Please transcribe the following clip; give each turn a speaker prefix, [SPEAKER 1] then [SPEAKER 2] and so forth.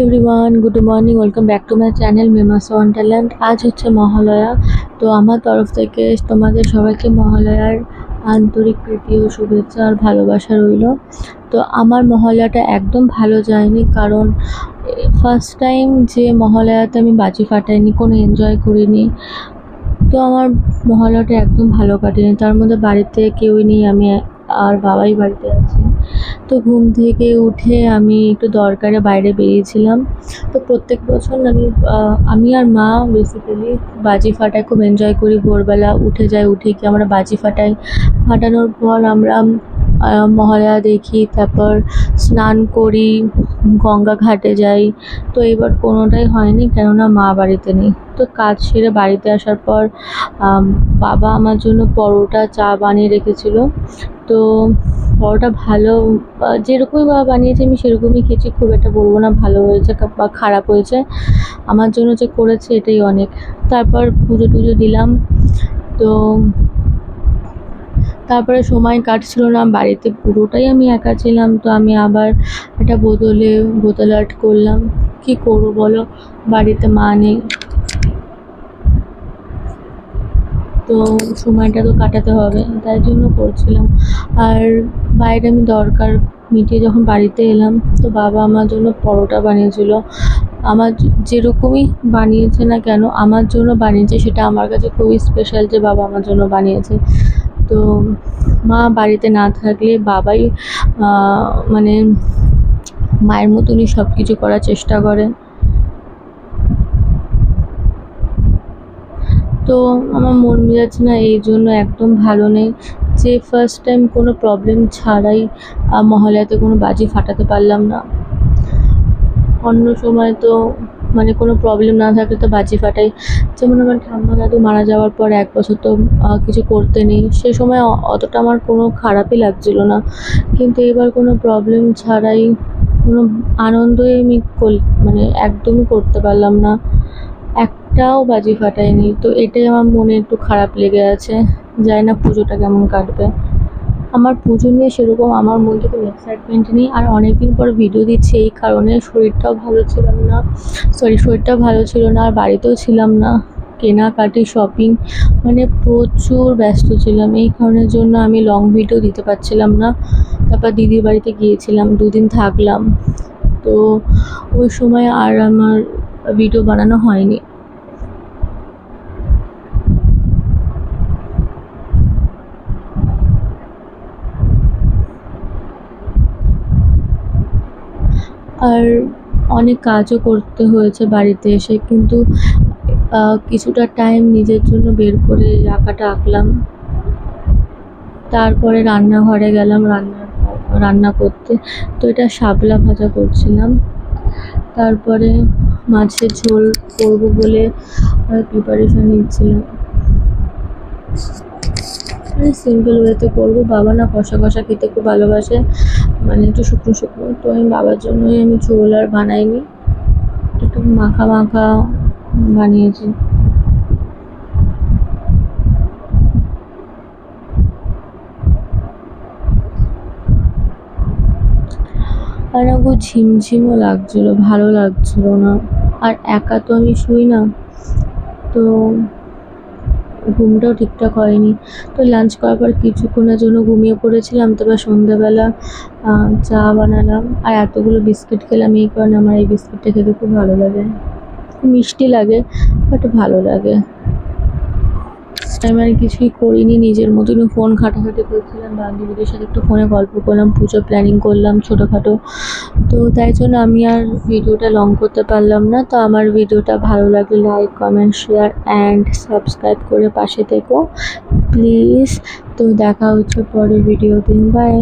[SPEAKER 1] Everyone good morning welcome back to my channel Mema's Wonderland আজ হচ্ছে মহালয়া। তো আমার তরফ থেকে তোমাদের সবাইকে মহালয়ার আন্তরিক প্রীতি ও শুভেচ্ছা আর ভালোবাসা রইল। তো আমার মহালয়াটা একদম ভালো যায়নি কারণ ফার্স্ট টাইম যে মহালয়াতে আমি বাজি ফাটাইনি, কোনো এনজয় করিনি। তো আমার মহালয়াটা একদম ভালো কাটেনি। তার মধ্যে বাড়িতে কেউই নেই, আমি আর বাবাই বাড়িতে আছে। তো ঘুম থেকে উঠে আমি একটু দরকারে বাইরে বেরিয়েছিলাম। তো প্রত্যেক বছর আমি আমি আর মা বেসিক্যালি বাজি ফাটায় খুব এনজয় করি। ভোরবেলা উঠে যাই, উঠে কি আমরা বাজি ফাটাই। ফাটানোর পর আমরা মহালয়া দেখি, তারপর স্নান করি, গঙ্গা ঘাটে যাই। তো এবার কোনোটাই হয়নি, কেননা মা বাড়িতে নেই। তো কাজ সেরে বাড়িতে আসার পর বাবা আমার জন্য পরোটা, চা বানিয়ে রেখেছিল। তো পরোটা ভালো যেরকমই বাবা বানিয়েছে, আমি সেরকমই খেয়েছি। খুব একটা বলব না ভালো হয়েছে বা খারাপ হয়েছে। আমার জন্য যে করেছে, এটাই অনেক। তারপর পুজো টুজো দিলাম। তো তারপরে সময় কাটছিল না, বাড়িতে পুরোটাই আমি একা ছিলাম, তো আমি আবার একটা বোতলে, বোতল আর্ট করলাম। কি করব বলো? বাড়িতে মা নেই। তো সময়টা তো কাটাতে হবে, তাই জন্য করছিলাম। আর বাইরে আমি দরকার মিটিয়ে যখন বাড়িতে এলাম, তো বাবা আমার জন্য পরোটা বানিয়েছিল। আমার যেরকমই বানিয়েছে না কেন, আমার জন্য বানিয়েছে, সেটা আমার কাছে খুবই স্পেশাল যে বাবা আমার জন্য বানিয়েছে। তো মা বাড়িতে না থাকলে বাবাই মানে মায়ের মতনই সব কিছু করার চেষ্টা করে তো আমার মন মেজাজ না এই জন্য একদম ভালো নেই যে ফার্স্ট টাইম কোনো প্রবলেম ছাড়াই মহালয়াতে কোনো বাজি ফাটাতে পারলাম না। অন্য সময় তো মানে কোনো প্রবলেম না থাকলে তো বাজি ফাটাই। যেমন আমার ঠাম্মা দাদু মারা যাওয়ার পর এক বছর তো কিছু করতে নেই। সে সময় অতটা আমার কোনো খারাপই লাগছিল না। কিন্তু এবার কোনো প্রবলেম ছাড়াই কোনো আনন্দই আমি মানে একদমই করতে পারলাম না। একটাও বাজি ফাটাইনি। তো এটাই আমার মনে একটু খারাপ লেগে আছে। জানি না পুজোটা কেমন কাটবে। আমার পুজো নিয়ে সেরকম আমার মধ্যে কোনো এক্সাইটমেন্ট নেই। আর অনেকদিন পর ভিডিও দিচ্ছি, এই কারণে শরীরটাও ভালো ছিল না। সরি শরীরটাও ভালো ছিল না, আর বাড়িতেও ছিলাম না, কেনাকাটি শপিং মানে প্রচুর ব্যস্ত ছিলাম। এই কারণের জন্য আমি লং ভিডিও দিতে পারছিলাম না। তারপর দিদির বাড়িতে গিয়েছিলাম, দুদিন থাকলাম। তো ওই সময় আর আমার ভিডিও বানানো হয়নি। আর অনেক কাজও করতে হয়েছে বাড়িতে এসে, কিন্তু কিছুটা টাইম নিজের জন্য বের করে আঁকাটা আঁকলাম। তারপরে রান্নাঘরে গেলাম, রান্না রান্না করতে। তো এটা শাপলা ভাজা করছিলাম। তারপরে মাছের ঝোল করব বলে প্রিপারেশন নিচ্ছিলাম। সিম্পল ওয়েতে করব। বাবা না কষা কষা খেতে খুব ভালোবাসে। মানে একটু শুকনো শুকনো তো আমি বাবার জন্যই আমি ঝোল আর বানাইনি। একটু মাখা মাখা বানিয়েছি। আর খুব ঝিমঝিমও লাগছিল, ভালো লাগছিল না। আর একা তো আমি শুই না, তো ঘুমটাও ঠিকঠাক হয়নি। তো লাঞ্চ করার পর কিছুক্ষণের জন্য ঘুমিয়ে পড়েছিলাম, তারপর সন্ধ্যাবেলা চা বানালাম। আর এতগুলো বিস্কিট খেলাম, এই কারণে আমার এই বিস্কিটটা খেতে খুব ভালো লাগে। মিষ্টি লাগে বাট ভালো লাগে। আমি আর কিছুই করিনি, নিজের মতনই ফোন ঘাটাঘাটি করছিলাম, বান্ধবীদের সাথে একটু ফোনে গল্প করলাম, পুজো প্ল্যানিং করলাম ছোটোখাটো। তো তাই জন্য আমি আর ভিডিওটা লং করতে পারলাম না। তো আমার ভিডিওটা ভালো লাগলে like comment share and subscribe করে পাশে থেকো প্লিজ তো দেখা হচ্ছে পরের দিন বাই